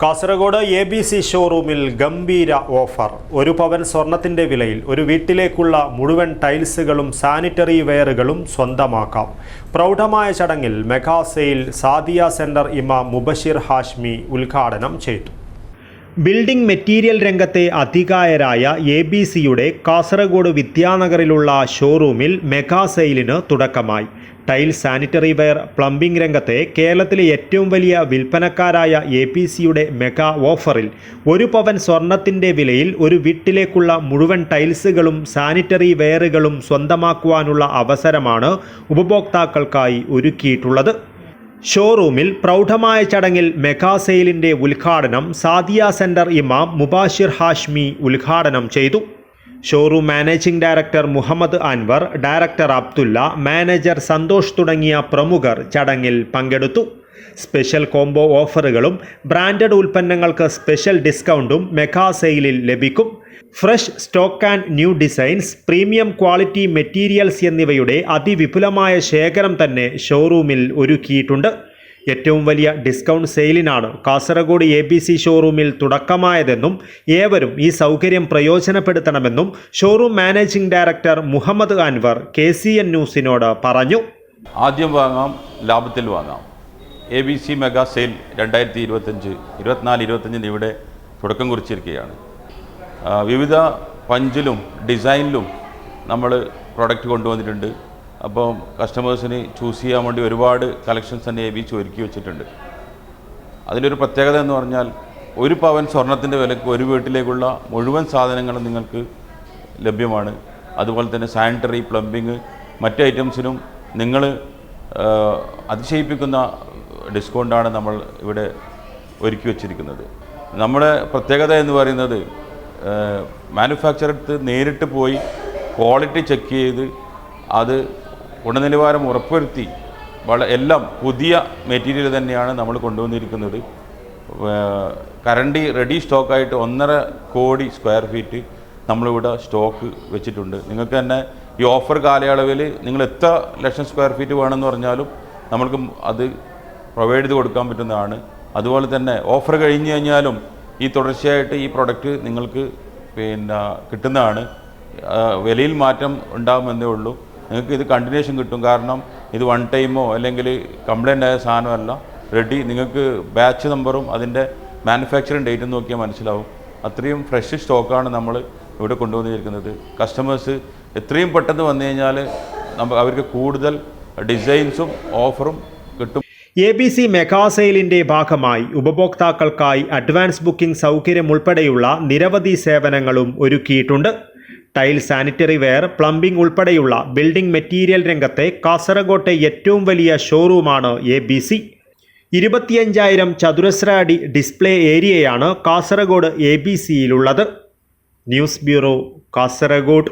Kasaragod A B C ഷോറൂമിൽ ഗംഭീര offer. ഒരു പവൻ സ്വർണത്തിന്റെ വിലയിൽ ഒരു വീട്ടിലേക്കുള്ള മുഴുവൻ ടൈൽസുകളും സാനിറ്ററി വെയറുകളും സ്വന്തമാക്കാം. പ്രൗഢമായ ചടങ്ങിൽ മെഗാ സെയിൽ സാദിയ സെന്റർ ഇമാം മുബഷിർ ഹാഷ്മി ഉദ്ഘാടനം ചെയ്തു. ബിൽഡിംഗ് മെറ്റീരിയൽ രംഗത്തെ അധികായരായ എ ബി സിയുടെ കാസർഗോഡ് വിദ്യാനഗറിലുള്ള ഷോറൂമിൽ മെഗാ സെയിലിന് തുടക്കമായി. ടൈൽ സാനിറ്ററി വെയർ പ്ലംബിംഗ് രംഗത്തെ കേരളത്തിലെ ഏറ്റവും വലിയ വിൽപ്പനക്കാരായ എ പി സിയുടെ മെഗാ ഓഫറിൽ ഒരു പവൻ സ്വർണത്തിന്റെ വിലയിൽ ഒരു വീട്ടിലേക്കുള്ള മുഴുവൻ ടൈൽസുകളും സാനിറ്ററി വെയറുകളും സ്വന്തമാക്കുവാനുള്ള അവസരമാണ് ഉപഭോക്താക്കൾക്കായി ഒരുക്കിയിട്ടുള്ളത്. ഷോറൂമിൽ പ്രൗഢമായ ചടങ്ങിൽ മെഗാ സെയിലിന്റെ ഉദ്ഘാടനം സാദിയ സെന്റർ ഇമാം മുബാഷിർ ഹാഷ്മി ഉദ്ഘാടനം ചെയ്തു. Showroom managing director Muhammad Anwar director Abdullah manager Santhosh തുടങ്ങിയ പ്രമുഖർ ചടങ്ങിൽ പങ്കെടുത്തു. സ്പെഷ്യൽ കോംബോ ഓഫറുകളും ബ്രാൻഡഡ് ഉൽപ്പന്നങ്ങൾക്ക് സ്പെഷ്യൽ ഡിസ്കൗണ്ടും മെഗാ സെയിലിൽ ലഭിക്കും. Fresh stock and new designs premium quality materials എന്നിവയുടെ അതിവിപുലമായ ശേഖരം തന്നെ ഷോറൂമിൽ ഒരുക്കിയിട്ടുണ്ട്. ഏറ്റവും വലിയ ഡിസ്കൗണ്ട് സെയിലിനാണ് കാസർഗോഡ് എ ബി സി ഷോറൂമിൽ തുടക്കമായതെന്നും ഏവരും ഈ സൗകര്യം പ്രയോജനപ്പെടുത്തണമെന്നും showroom managing director Muhammad Anwar K C N ന്യൂസിനോട് പറഞ്ഞു. ആദ്യം വാങ്ങാം ലാഭത്തിൽ വാങ്ങാം. A B C mega sale രണ്ടായിരത്തി ഇരുപത്തഞ്ച് ഇരുപത്തിനാല് ഇരുപത്തഞ്ചിന് ഇവിടെ തുടക്കം കുറിച്ചിരിക്കുകയാണ്. വിവിധ പഞ്ചിലും ഡിസൈനിലും നമ്മൾ പ്രൊഡക്റ്റ് കൊണ്ടുവന്നിട്ടുണ്ട്. അപ്പം കസ്റ്റമേഴ്സിന് ചൂസ് ചെയ്യാൻ വേണ്ടി ഒരുപാട് കളക്ഷൻസ് തന്നെ എ ബി ഒരുക്കി വെച്ചിട്ടുണ്ട്. അതിലൊരു പ്രത്യേകത എന്ന് പറഞ്ഞാൽ ഒരു പവൻ സ്വർണത്തിന്റെ വിലക്ക് ഒരു വീട്ടിലേക്കുള്ള മുഴുവൻ സാധനങ്ങളും നിങ്ങൾക്ക് ലഭ്യമാണ്. അതുപോലെ തന്നെ സാനിറ്ററി പ്ലംബിങ് മറ്റ് ഐറ്റംസിനും നിങ്ങൾ അതിശയിപ്പിക്കുന്ന ഡിസ്കൗണ്ടാണ് നമ്മൾ ഇവിടെ ഒരുക്കി വച്ചിരിക്കുന്നത്. നമ്മുടെ പ്രത്യേകത എന്ന് പറയുന്നത് മാനുഫാക്ചർ അടുത്ത് നേരിട്ട് പോയി ക്വാളിറ്റി ചെക്ക് ചെയ്ത് അത് ഗുണനിലവാരം ഉറപ്പുവരുത്തി വള എല്ലാം പുതിയ മെറ്റീരിയൽ തന്നെയാണ് നമ്മൾ കൊണ്ടുവന്നിരിക്കുന്നത്. കറണ്ടി റെഡി സ്റ്റോക്കായിട്ട് ഒന്നര കോടി സ്ക്വയർ ഫീറ്റ് നമ്മളിവിടെ സ്റ്റോക്ക് വെച്ചിട്ടുണ്ട്. നിങ്ങൾക്ക് തന്നെ ഈ ഓഫർ കാലയളവിൽ നിങ്ങൾ എത്ര ലക്ഷം സ്ക്വയർ ഫീറ്റ് വേണമെന്ന് പറഞ്ഞാലും നമ്മൾക്ക് അത് പ്രൊവൈഡ് ചെയ്ത് കൊടുക്കാൻ പറ്റുന്നതാണ്. അതുപോലെ തന്നെ ഓഫർ കഴിഞ്ഞു കഴിഞ്ഞാലും ഈ തുടർച്ചയായിട്ട് ഈ പ്രൊഡക്റ്റ് നിങ്ങൾക്ക് പിന്നെ കിട്ടുന്നതാണ്. വിലയിൽ മാറ്റം ഉണ്ടാകുമെന്നേ ഉള്ളൂ. നിങ്ങൾക്ക് ഇത് കണ്ടിന്യൂഷൻ കിട്ടും. കാരണം ഇത് വൺ ടൈമോ അല്ലെങ്കിൽ കംപ്ലൈന്റ് ആയ സാധനമല്ല റെഡി നിങ്ങൾക്ക് ബാച്ച് നമ്പറും അതിന്റെ മാനുഫാക്ചറിങ് ഡേറ്റും നോക്കിയാൽ മനസ്സിലാവും. അത്രയും ഫ്രഷ് സ്റ്റോക്കാണ് നമ്മൾ ഇവിടെ കൊണ്ടുവന്നിരിക്കുന്നത്. കസ്റ്റമേഴ്സ് എത്രയും പെട്ടെന്ന് വന്നു കഴിഞ്ഞാൽ അവർക്ക് കൂടുതൽ ഡിസൈൻസും ഓഫറും കിട്ടും. എ ബി സി മെഗാ സെയിലിന്റെ ഭാഗമായി ഉപഭോക്താക്കൾക്കായി അഡ്വാൻസ് ബുക്കിംഗ് സൗകര്യം ഉൾപ്പെടെയുള്ള നിരവധി സേവനങ്ങളും ഒരുക്കിയിട്ടുണ്ട്. ടൈൽ സാനിറ്ററി വെയർ പ്ലംബിംഗ് ഉൾപ്പെടെയുള്ള ബിൽഡിംഗ് മെറ്റീരിയൽ രംഗത്തെ കാസർഗോട്ടെ ഏറ്റവും വലിയ ഷോറൂമാണ് എ ബി സി. ഇരുപത്തിയഞ്ചായിരം ചതുരശ്ര അടി ഡിസ്പ്ലേ ഏരിയയാണ് കാസർഗോഡ് എ ബി സിയിലുള്ളത് ന്യൂസ് ബ്യൂറോ കാസർഗോഡ്.